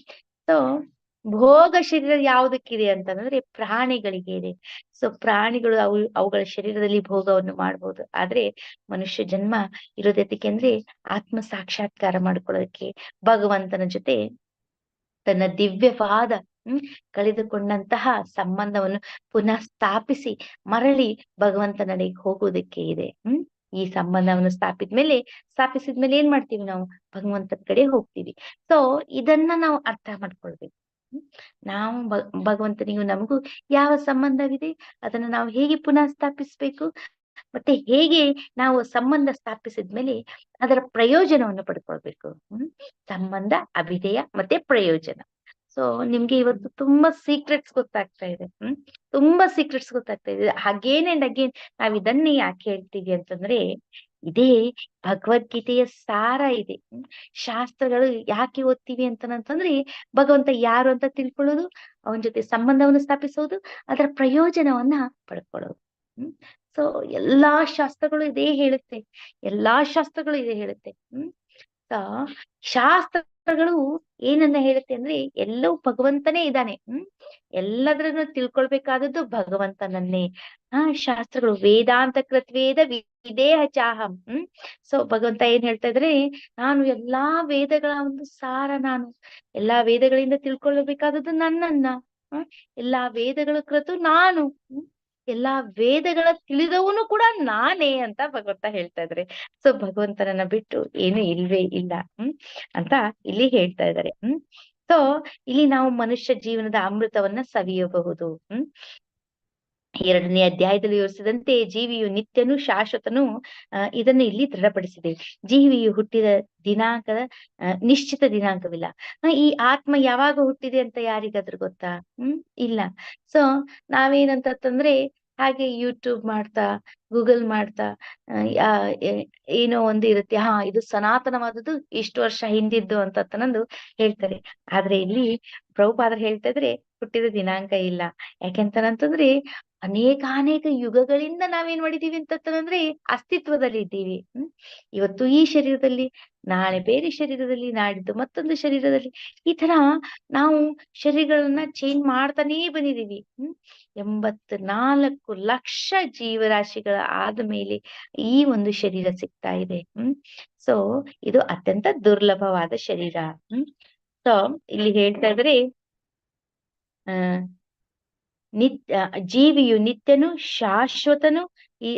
ಸೊ ಭೋಗ ಶರೀರ ಯಾವುದಕ್ಕಿದೆ ಅಂತಂದ್ರೆ ಪ್ರಾಣಿಗಳಿಗೆ ಇದೆ. ಸೊ ಪ್ರಾಣಿಗಳು ಅವು, ಅವುಗಳ ಶರೀರದಲ್ಲಿ ಭೋಗವನ್ನು ಮಾಡಬಹುದು ಆದ್ರೆ ಮನುಷ್ಯ ಜನ್ಮ ಇರೋದಕ್ಕೆ ಅಂದ್ರೆ ಆತ್ಮ ಸಾಕ್ಷಾತ್ಕಾರ ಮಾಡ್ಕೊಳ್ಳೋದಕ್ಕೆ ಭಗವಂತನ ಜೊತೆ ತನ್ನ ದಿವ್ಯವಾದ, ಹ್ಮ್, ಕಳೆದುಕೊಂಡಂತಹ ಸಂಬಂಧವನ್ನು ಪುನಃ ಸ್ಥಾಪಿಸಿ ಮರಳಿ ಭಗವಂತನಡೆಗೆ ಹೋಗುವುದಕ್ಕೆ ಇದೆ. ಹ್ಮ್, ಈ ಸಂಬಂಧವನ್ನು ಸ್ಥಾಪಿದ್ಮೇಲೆ, ಸ್ಥಾಪಿಸಿದ್ಮೇಲೆ ಏನ್ ಮಾಡ್ತೀವಿ ನಾವು? ಭಗವಂತನ ಕಡೆ ಹೋಗ್ತೀವಿ. ಸೊ ಇದನ್ನ ನಾವು ಅರ್ಥ ಮಾಡ್ಕೊಳ್ಬೇಕು? ನಾವು ಭಗವಂತನಿಗೆ ನಮಗೂ ಯಾವ ಸಂಬಂಧವಿದೆ ಅದನ್ನ ನಾವು ಹೇಗೆ ಪುನಃ ಸ್ಥಾಪಿಸ್ಬೇಕು? ಮತ್ತೆ ಹೇಗೆ ನಾವು ಸಂಬಂಧ ಸ್ಥಾಪಿಸಿದ್ಮೇಲೆ ಅದರ ಪ್ರಯೋಜನವನ್ನು ಪಡ್ಕೊಳ್ಬೇಕು? ಸಂಬಂಧ, ಅಭಿಧೇಯ ಮತ್ತೆ ಪ್ರಯೋಜನ. ಸೊ ನಿಮ್ಗೆ ಇವತ್ತು ತುಂಬಾ ಸೀಕ್ರೆಟ್ಸ್ ಗೊತ್ತಾಗ್ತಾ ಇದೆ. ಹ್ಮ್, ತುಂಬಾ ಸೀಕ್ರೆಟ್ಸ್ ಗೊತ್ತಾಗ್ತಾ ಇದೆ. ಅಗೇನ್ ಅಂಡ್ ಅಗೇನ್ ನಾವ್ ಇದನ್ನೇ ಯಾಕೆ ಹೇಳ್ತೀವಿ ಅಂತಂದ್ರೆ ಇದೇ ಭಗವದ್ಗೀತೆಯ ಸಾರ ಇದೆ. ಶಾಸ್ತ್ರಗಳು ಯಾಕೆ ಓದ್ತೀವಿ ಅಂತಂದ್ರೆ ಭಗವಂತ ಯಾರು ಅಂತ ತಿಳ್ಕೊಳ್ಳೋದು, ಅವನ ಜೊತೆ ಸಂಬಂಧವನ್ನು ಸ್ಥಾಪಿಸೋದು, ಅದರ ಪ್ರಯೋಜನವನ್ನ ಪಡ್ಕೊಳ್ಳೋದು. ಹ್ಮ್, ಸೊ ಎಲ್ಲಾ ಶಾಸ್ತ್ರಗಳು ಇದೇ ಹೇಳುತ್ತೆ. ಎಲ್ಲಾ ಶಾಸ್ತ್ರಗಳು ಇದೇ ಹೇಳುತ್ತೆ. ಹ್ಮ್, ಸೊ ಶಾಸ್ತ್ರಗಳು ಏನನ್ನ ಹೇಳುತ್ತೆ ಅಂದ್ರೆ ಎಲ್ಲವೂ ಭಗವಂತನೇ ಇದ್ದಾನೆ, ಹ್ಮ್? ಎಲ್ಲದ್ರನ್ನು ತಿಳ್ಕೊಳ್ಬೇಕಾದದ್ದು ಭಗವಂತನನ್ನೇ. ಆ, ಶಾಸ್ತ್ರಗಳು ವೇದಾಂತ ಕೃತ್ವೇದ ವಿದೇಹ ಚಾಹಂ, ಹ್ಮ್? ಸೊ ಭಗವಂತ ಏನ್ ಹೇಳ್ತಾ ಇದ್ರೆ, ನಾನು ಎಲ್ಲಾ ವೇದಗಳ ಒಂದು ಸಾರ ನಾನು. ಎಲ್ಲಾ ವೇದಗಳಿಂದ ತಿಳ್ಕೊಳ್ಳಬೇಕಾದದ್ದು ನನ್ನನ್ನ? ಎಲ್ಲಾ ವೇದಗಳ ಕೃತು ನಾನು ಎಲ್ಲಾ ವೇದಗಳ ತಿಳಿದವನು ಕೂಡ ನಾನೇ ಅಂತ ಭಗವಂತ ಹೇಳ್ತಾ ಇದ್ದಾರೆ ಸೊ ಭಗವಂತನನ್ನ ಬಿಟ್ಟು ಏನು ಇಲ್ವೇ ಇಲ್ಲ. ಹ್ಮ್? ಅಂತ ಇಲ್ಲಿ ಹೇಳ್ತಾ ಇದ್ದಾರೆ ಹ್ಮ್? ಸೊ ಇಲ್ಲಿ ನಾವು ಮನುಷ್ಯ ಜೀವನದ ಅಮೃತವನ್ನ ಸವಿಯಬಹುದು. ಹ್ಮ್? ಎರಡನೇ ಅಧ್ಯಾಯದಲ್ಲಿ ವಿವರಿಸಿದಂತೆ ಜೀವಿಯು ನಿತ್ಯನು ಶಾಶ್ವತನು ಇದನ್ನು ಇಲ್ಲಿ ದೃಢಪಡಿಸಿದೆ ಜೀವಿಯು ಹುಟ್ಟಿದ ದಿನಾಂಕದ ನಿಶ್ಚಿತ ದಿನಾಂಕವಿಲ್ಲ. ಈ ಆತ್ಮ ಯಾವಾಗ ಹುಟ್ಟಿದೆ ಅಂತ ಯಾರಿಗಾದ್ರೂ ಗೊತ್ತಾ? ಹ್ಮ್, ಇಲ್ಲ. ಸೊ ನಾವೇನಂತಂದ್ರೆ ಹಾಗೆ ಯೂಟ್ಯೂಬ್ ಮಾಡ್ತಾ ಗೂಗಲ್ ಮಾಡ್ತಾ ಏನೋ ಒಂದು ಇರುತ್ತೆ. ಹಾ, ಇದು ಸನಾತನವಾದದ್ದು ಇಷ್ಟು ವರ್ಷ ಹಿಂದಿದ್ದು ಅಂತ ತನ್ನದು ಹೇಳ್ತಾರೆ. ಆದ್ರೆ ಇಲ್ಲಿ ಪ್ರಭುಪಾದರು ಹೇಳ್ತಾ ಇದ್ರೆ ಹುಟ್ಟಿದ ದಿನಾಂಕ ಇಲ್ಲ. ಯಾಕೆಂತಂತಂದ್ರೆ ಅನೇಕ ಅನೇಕ ಯುಗಗಳಿಂದ ನಾವೇನ್ ಮಾಡಿದೀವಿ ಅಂತಂದ್ರೆ ಅಸ್ತಿತ್ವದಲ್ಲಿ ಇದ್ದೀವಿ. ಇವತ್ತು ಈ ಶರೀರದಲ್ಲಿ, ನಾಳೆ ಬೇರೆ ಶರೀರದಲ್ಲಿ, ನಾಡಿದ್ದು ಮತ್ತೊಂದು ಶರೀರದಲ್ಲಿ ಈ ತರ ನಾವು ಶರೀರಗಳನ್ನ ಚೇಂಜ್ ಮಾಡ್ತಾನೇ ಬಂದಿದೀವಿ ಹ್ಮ್ ಎಂಬತ್ ನಾಲ್ಕು ಲಕ್ಷ ಜೀವರಾಶಿಗಳ ಆದ ಮೇಲೆ ಈ ಒಂದು ಶರೀರ ಸಿಗ್ತಾ ಇದೆ. ಹ್ಮ್ ಸೊ ಇದು ಅತ್ಯಂತ ದುರ್ಲಭವಾದ ಶರೀರ. ಹ್ಮ್ ಸೊ ಇಲ್ಲಿ ಹೇಳ್ತಾ ಇದ್ರೆ ನಿತ್ಯ ಜೀವಿಯು ನಿತ್ಯನು ಶಾಶ್ವತನು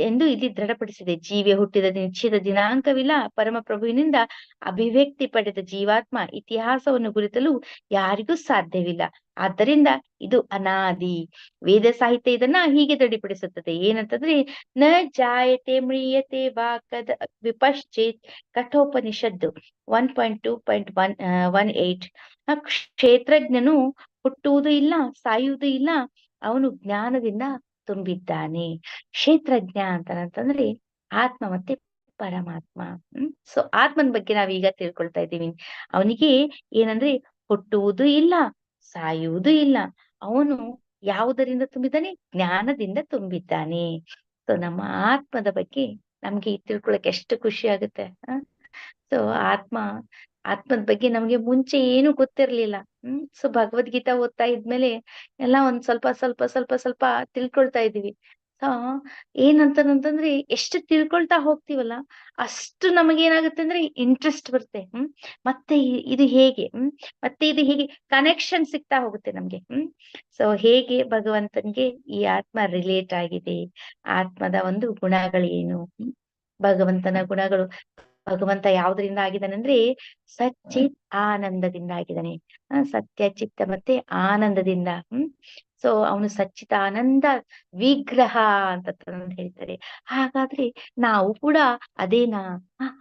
ಎಂದು ಇಲ್ಲಿ ದೃಢಪಡಿಸಿದೆ. ಜೀವಿಯ ಹುಟ್ಟಿದ ನಿಶ್ಚಿತ ದಿನಾಂಕವಿಲ್ಲ. ಪರಮಪ್ರಭುವಿನಿಂದ ಅಭಿವ್ಯಕ್ತಿ ಪಡೆದ ಜೀವಾತ್ಮ ಇತಿಹಾಸವನ್ನು ಗುರುತಲು ಯಾರಿಗೂ ಸಾಧ್ಯವಿಲ್ಲ. ಆದ್ದರಿಂದ ಇದು ಅನಾದಿ. ವೇದ ಸಾಹಿತ್ಯ ಇದನ್ನ ಹೀಗೆ ದೃಢಪಡಿಸುತ್ತದೆ ಏನಂತಂದ್ರೆ, ನ ಜಾಯತೆ ಮ್ರಿಯತೆ ವಾ ಕದ ವಿಪಶ್ಚೇತ್ ಕಠೋಪನಿಷದ್ದು one point two point one one eight. ಕ್ಷೇತ್ರಜ್ಞನು ಹುಟ್ಟುವುದು ಇಲ್ಲ, ಸಾಯುವುದು ಇಲ್ಲ, ಅವನು ಜ್ಞಾನದಿಂದ ತುಂಬಿದ್ದಾನೆ. ಕ್ಷೇತ್ರಜ್ಞ ಅಂತಂದ್ರೆ ಆತ್ಮ ಮತ್ತೆ ಪರಮಾತ್ಮ. ಹ್ಮ್, ಸೊ ಆತ್ಮನ ಬಗ್ಗೆ ನಾವೀಗ ತಿಳ್ಕೊಳ್ತಾ ಇದ್ದೀವಿ. ಅವನಿಗೆ ಏನಂದ್ರೆ ಹುಟ್ಟುವುದು ಇಲ್ಲ ಸಾಯುವುದು ಇಲ್ಲ. ಅವನು ಯಾವುದರಿಂದ ತುಂಬಿದ್ದಾನೆ? ಜ್ಞಾನದಿಂದ ತುಂಬಿದ್ದಾನೆ. ಸೊ ನಮ್ಮ ಆತ್ಮದ ಬಗ್ಗೆ ನಮ್ಗೆ ತಿಳ್ಕೊಳಕ್ ಎಷ್ಟು ಖುಷಿ ಆಗುತ್ತೆ ಸೊ ಆತ್ಮ, ಆತ್ಮದ ಬಗ್ಗೆ ನಮ್ಗೆ ಮುಂಚೆ ಏನು ಗೊತ್ತಿರ್ಲಿಲ್ಲ. ಹ್ಮ್? ಸೊ ಭಗವದ್ಗೀತಾ ಓದ್ತಾ ಇದ್ಮೇಲೆ ಎಲ್ಲ ಒಂದ್ ಸ್ವಲ್ಪ ಸ್ವಲ್ಪ ಸ್ವಲ್ಪ ಸ್ವಲ್ಪ ತಿಳ್ಕೊಳ್ತಾ ಇದೀವಿ ಸೊ ಏನಂತಂತಂದ್ರೆ ಎಷ್ಟು ತಿಳ್ಕೊಳ್ತಾ ಹೋಗ್ತಿವಲ್ಲ, ಅಷ್ಟು ನಮಗೆ ಏನಾಗುತ್ತೆ ಅಂದ್ರೆ ಇಂಟ್ರೆಸ್ಟ್ ಬರುತ್ತೆ, ಹ್ಮ್? ಮತ್ತೆ ಇದು ಹೇಗೆ, ಹ್ಮ್? ಮತ್ತೆ ಇದು ಹೇಗೆ ಕನೆಕ್ಷನ್ ಸಿಗ್ತಾ ಹೋಗುತ್ತೆ ನಮ್ಗೆ, ಹ್ಮ್? ಸೊ ಹೇಗೆ ಭಗವಂತನ್ಗೆ ಈ ಆತ್ಮ ರಿಲೇಟ್ ಆಗಿದೆ, ಆತ್ಮದ ಒಂದು ಗುಣಗಳೇನು? ಭಗವಂತನ ಗುಣಗಳು ಭಗವಂತ ಯಾವ್ದ್ರಿಂದ ಆಗಿದ್ದಾನೆ ಅಂದ್ರೆ ಸಚ್ಚಿತ್ ಆನಂದದಿಂದ ಆಗಿದ್ದಾನೆ ಸತ್ಯ, ಚಿತ್ತ ಮತ್ತೆ ಆನಂದದಿಂದ, ಹ್ಮ್? ಸೊ ಅವನು ಸಚ್ಚಿತ ಆನಂದ ವಿಗ್ರಹ ಅಂತ ಹೇಳ್ತಾರೆ. ಹಾಗಾದ್ರೆ ನಾವು ಕೂಡ ಅದೇನಾ?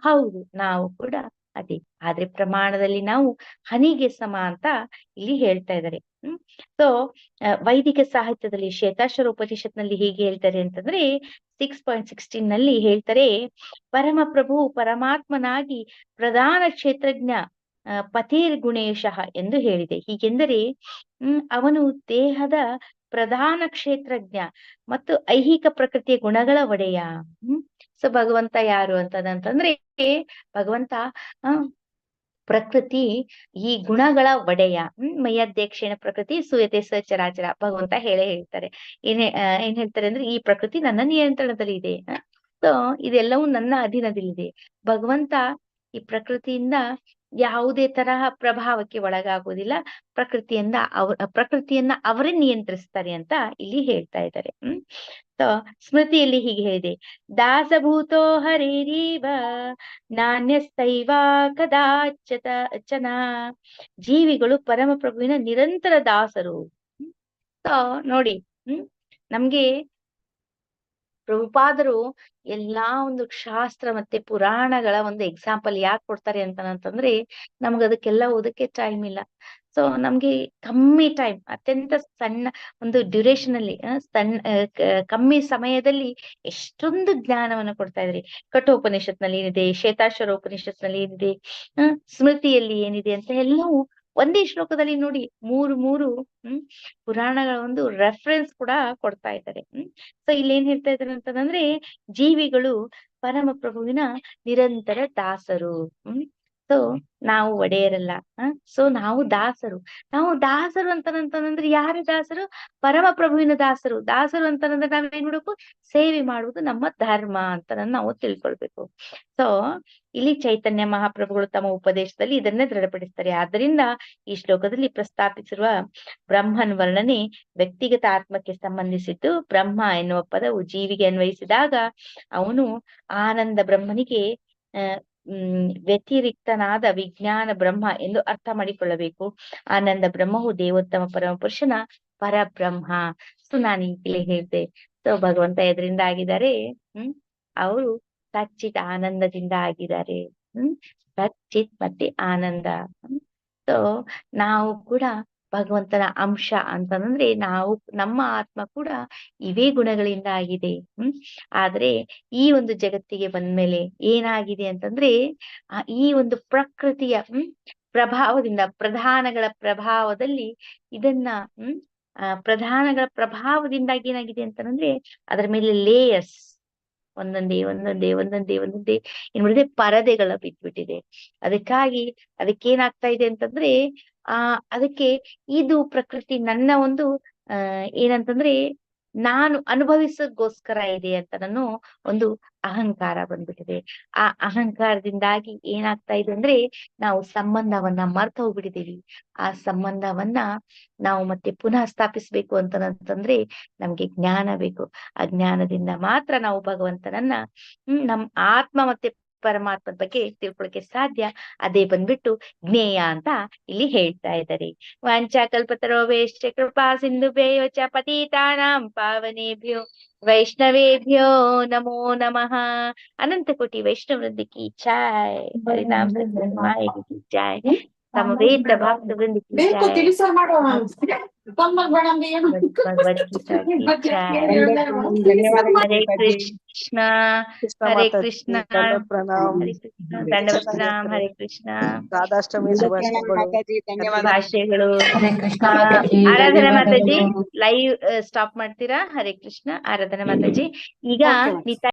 ಹೌದು, ನಾವು ಕೂಡ ಅದೇ. ಆದ್ರೆ ಪ್ರಮಾಣದಲ್ಲಿ ನಾವು ಹನಿಗೆ ಸಮ ಅಂತ ಇಲ್ಲಿ ಹೇಳ್ತಾ ಇದ್ದಾರೆ. ಹ್ಮ್? ಸೊ ವೈದಿಕ ಸಾಹಿತ್ಯದಲ್ಲಿ ಶ್ವೇತಾಶ್ವರ ಉಪನಿಷತ್ನಲ್ಲಿ ಹೇಗೆ ಹೇಳ್ತಾರೆ ಅಂತಂದ್ರೆ ಸಿಕ್ಸ್ ಪಾಯಿಂಟ್ ಸಿಕ್ಸ್ಟೀನ್ನಲ್ಲಿ ಹೇಳ್ತಾರೆ ಪರಮ ಪ್ರಭು ಪರಮಾತ್ಮನಾಗಿ ಪ್ರಧಾನ ಕ್ಷೇತ್ರಜ್ಞ ಆ, ಪತೇರ್ ಗುಣೇಶಃ ಎಂದು ಹೇಳಿದೆ. ಹೀಗೆಂದರೆ ಅವನು ದೇಹದ ಪ್ರಧಾನ ಕ್ಷೇತ್ರಜ್ಞ ಮತ್ತು ಐಹಿಕ ಪ್ರಕೃತಿಯ ಗುಣಗಳ ಒಡೆಯ. ಸೊ ಭಗವಂತ ಯಾರು ಅಂತದಂತಂದ್ರೆ ಭಗವಂತ ಪ್ರಕೃತಿ ಈ ಗುಣಗಳ ಒಡೆಯ. ಮಯ್ಯಧ್ಯಕ್ಷೇಣ ಪ್ರಕೃತಿ ಸುಯತೆ ಸಚರಾಚರ ಚರಾಚರ ಭಗವಂತ ಹೇಳೇ ಹೇಳ್ತಾರೆ. ಏನ್ ಏನ್ ಹೇಳ್ತಾರೆ ಅಂದ್ರೆ ಈ ಪ್ರಕೃತಿ ನನ್ನ ನಿಯಂತ್ರಣದಲ್ಲಿ ಇದೆ. ಸೊ ಇದೆಲ್ಲವೂ ನನ್ನ ಅಧೀನದಲ್ಲಿದೆ. ಭಗವಂತ ಈ ಪ್ರಕೃತಿಯಿಂದ ಯಾವುದೇ ತರಹ ಪ್ರಭಾವಕ್ಕೆ ಒಳಗಾಗುವುದಿಲ್ಲ. ಪ್ರಕೃತಿಯನ್ನ ಅವ್ರ ಪ್ರಕೃತಿಯನ್ನ ಅವರೇ ನಿಯಂತ್ರಿಸ್ತಾರೆ ಅಂತ ಇಲ್ಲಿ ಹೇಳ್ತಾ ಇದ್ದಾರೆ. ಹ್ಮ್. ಸ್ಮೃತಿಯಲ್ಲಿ ಹೀಗೆ ಹೇಳಿದೆ. ದಾಸಭೂತೋ ಹರಿರೀವ ನಾಣ್ಯಸ್ತೈವ ಕದಾಚತ ಚನ, ಜೀವಿಗಳು ಪರಮ ಪ್ರಭುವಿನ ನಿರಂತರ ದಾಸರು. ಸೊ ನೋಡಿ. ಹ್ಮ್. ನಮ್ಗೆ ಪ್ರಭುಪಾದರು ಎಲ್ಲಾ ಒಂದು ಶಾಸ್ತ್ರ ಮತ್ತೆ ಪುರಾಣಗಳ ಒಂದು ಎಕ್ಸಾಂಪಲ್ ಯಾಕೆ ಕೊಡ್ತಾರೆ ಅಂತಂದ್ರೆ ನಮ್ಗೆ ಅದಕ್ಕೆಲ್ಲ ಓದಕ್ಕೆ ಟೈಮ್ ಇಲ್ಲ. ಸೊ ನಮ್ಗೆ ಕಮ್ಮಿ ಟೈಮ್ ಅತ್ಯಂತ ಸಣ್ಣ ಒಂದು ಡ್ಯೂರೇಷನ್ ಅಲ್ಲಿ ಸಣ್ಣ ಕಮ್ಮಿ ಸಮಯದಲ್ಲಿ ಎಷ್ಟೊಂದು ಜ್ಞಾನವನ್ನು ಕೊಡ್ತಾ ಇದ್ರಿ. ಕಠೋಪನಿಷತ್ನಲ್ಲಿ ಏನಿದೆ ಶ್ವೇತಾಶ್ವರ ಉಪನಿಷತ್ನಲ್ಲಿ ಏನಿದೆ ಸ್ಮೃತಿಯಲ್ಲಿ ಏನಿದೆ ಅಂತ ಎಲ್ಲವೂ ಒಂದೇ ಶ್ಲೋಕದಲ್ಲಿ ನೋಡಿ, ಮೂರು ಮೂರು, ಹ್ಮ್, ಪುರಾಣಗಳ ಒಂದು ರೆಫರೆನ್ಸ್ ಕೂಡ ಕೊಡ್ತಾ ಇದ್ದಾರೆ, ಹ್ಮ್. ಸೊ ಇಲ್ಲಿ ಏನ್ ಹೇಳ್ತಾ ಇದ್ದಾರೆ ಅಂತಂದ್ರೆ, ಜೀವಿಗಳು ಪರಮ ಪ್ರಭುವಿನ ನಿರಂತರ ದಾಸರು, ಹ್ಮ್. ಸೊ ನಾವು ಒಡೆಯರಲ್ಲ ಸೊ ನಾವು ದಾಸರು. ನಾವು ದಾಸರು ಅಂತಂತಂದ್ರೆ ಯಾರು ದಾಸರು? ಪರಮ ಪ್ರಭುವಿನ ದಾಸರು ದಾಸರು ಅಂತಂದ್ರೆ ಏನ್ ಮಾಡ್ಬೇಕು? ಸೇವೆ ಮಾಡುವುದು ನಮ್ಮ ಧರ್ಮ ಅಂತ ನಾವು ತಿಳ್ಕೊಳ್ಬೇಕು. ಸೊ ಇಲ್ಲಿ ಚೈತನ್ಯ ಮಹಾಪ್ರಭುಗಳು ತಮ್ಮ ಉಪದೇಶದಲ್ಲಿ ಇದನ್ನೇ ದೃಢಪಡಿಸ್ತಾರೆ. ಆದ್ದರಿಂದ ಈ ಶ್ಲೋಕದಲ್ಲಿ ಪ್ರಸ್ತಾಪಿಸಿರುವ ಬ್ರಹ್ಮನ್ ವರ್ಣನೆ ವ್ಯಕ್ತಿಗತ ಆತ್ಮಕ್ಕೆ ಸಂಬಂಧಿಸಿದ್ದು, ಬ್ರಹ್ಮ ಎನ್ನುವ ಪದವು ಜೀವಿಗೆ ಅನ್ವಯಿಸಿದಾಗ ಅವನು ಆನಂದ ಬ್ರಹ್ಮನಿಗೆ ಹ್ಮ್, ವ್ಯತಿರಿಕ್ತನಾದ ವಿಜ್ಞಾನ ಬ್ರಹ್ಮ ಎಂದು ಅರ್ಥ ಮಾಡಿಕೊಳ್ಳಬೇಕು. ಆನಂದ ಬ್ರಹ್ಮವು ದೇವೋತ್ತಮ ಪರಮ ಪುರುಷನ ಪರಬ್ರಹ್ಮ. ಸೊ, ನಾನು ಈಗಲೇ ಹೇಳ್ದೆ. ಸೊ, ಭಗವಂತ ಎದರಿಂದ ಆಗಿದ್ದಾರೆ. ಹ್ಮ್, ಅವರು ಸಚ್ಚಿತ್ ಆನಂದದಿಂದ ಆಗಿದ್ದಾರೆ. ಹ್ಮ್, ಸಚ್ಚಿತ್ ಮತ್ತೆ ಆನಂದ. ಸೊ, ನಾವು ಕೂಡ ಭಗವಂತನ ಅಂಶ ಅಂತಂದ್ರೆ ನಾವು, ನಮ್ಮ ಆತ್ಮ ಕೂಡ ಇವೇ ಗುಣಗಳಿಂದ ಆಗಿದೆ, ಹ್ಮ್? ಆದ್ರೆ ಈ ಒಂದು ಜಗತ್ತಿಗೆ ಬಂದ್ಮೇಲೆ ಏನಾಗಿದೆ ಅಂತಂದ್ರೆ ಈ ಒಂದು ಪ್ರಕೃತಿಯ, ಹ್ಮ್? ಪ್ರಭಾವದಿಂದ, ಪ್ರಧಾನಗಳ ಪ್ರಭಾವದಲ್ಲಿ ಇದನ್ನ, ಹ್ಮ್? ಪ್ರಧಾನಗಳ ಪ್ರಭಾವದಿಂದಾಗಿ ಏನಾಗಿದೆ ಅಂತಂದ್ರೆ, ಅದರ ಮೇಲೆ ಲೇಯರ್ಸ್ ಒಂದೊಂದೇ ಒಂದೊಂದೇ ಒಂದೊಂದೇ ಒಂದೊಂದೇ ಏನ್ ಮಾಡಿದೆ ಪರದೆಗಳ ಬಿದ್ಬಿಟ್ಟಿದೆ ಅದಕ್ಕಾಗಿ ಅದಕ್ಕೇನಾಗ್ತಾ ಇದೆ ಅಂತಂದ್ರೆ, ಆ, ಅದಕ್ಕೆ ಇದು ಪ್ರಕೃತಿ ನನ್ನ ಒಂದು, ಆ, ಏನಂತಂದ್ರೆ ನಾನು ಅನುಭವಿಸೋಗೋಸ್ಕರ ಇದೆ ಅಂತ ನಾನು ಒಂದು ಅಹಂಕಾರ ಬಂದ್ಬಿಟ್ಟಿದೆ. ಆ ಅಹಂಕಾರದಿಂದಾಗಿ ಏನಾಗ್ತಾ ಇದೆ ಅಂದ್ರೆ ನಾವು ಸಂಬಂಧವನ್ನ ಮರ್ತ ಹೋಗ್ಬಿಟ್ಟಿದೀವಿ ಆ ಸಂಬಂಧವನ್ನ ನಾವು ಮತ್ತೆ ಪುನಃ ಸ್ಥಾಪಿಸ್ಬೇಕು ಅಂತಂದ್ರೆ ನಮ್ಗೆ ಜ್ಞಾನ ಬೇಕು. ಆ ಜ್ಞಾನದಿಂದ ಮಾತ್ರ ನಾವು ಭಗವಂತನನ್ನ ನಮ್ ಆತ್ಮ ಮತ್ತೆ ಪರಮಾತ್ಮದ ಬಗ್ಗೆ ತಿಳ್ಕೊಳಕ್ಕೆ ಸಾಧ್ಯ? ಅದೇ ಬಂದ್ಬಿಟ್ಟು ಜ್ಞೇಯ ಅಂತ ಇಲ್ಲಿ ಹೇಳ್ತಾ ಇದ್ದಾರೆ. ವಾಂಚಾಕಲ್ಪತರೋ ವೇಶ್ಚ ಕೃಪಾ ಸಿಂಧು ಬೇಯೋಚ ಪತೀತಾನಾಂ ಪಾವನೇಭ್ಯೋ ವೈಷ್ಣವೇಭ್ಯೋ ನಮೋ ನಮಃ. ಅನಂತ ಕೋಟಿ ವೈಷ್ಣವೃದ್ಧಿ ಕೀ ದಂಡ ಪ್ರಣಾಮ್ ಹರೇ ಕೃಷ್ಣ ದಂಡವತ್ ಪ್ರಣಾಮ್ ಹರೇ ಕೃಷ್ಣ ರಾಧಾಷ್ಟಮಿ ಶುಭಾಶಯಗಳು ಮಾತಾಜಿ ಧನ್ಯವಾದ ಭಾಷೆಗಳು ಹರೇ ಕೃಷ್ಣ ಆ, ಮಾತಾಜಿ ಆರಾಧನಾ ಮಾತಾಜಿ ಧನ್ಯವಾದಗಳು ಲೈವ್ ಸ್ಟಾಪ್ ಮಾಡ್ತೀರಾ? ಹರೇ ಕೃಷ್ಣ ಆರಾಧನಾ ಮಾತಾಜಿ ಈಗ Okay, ma'am. ನಿತಾ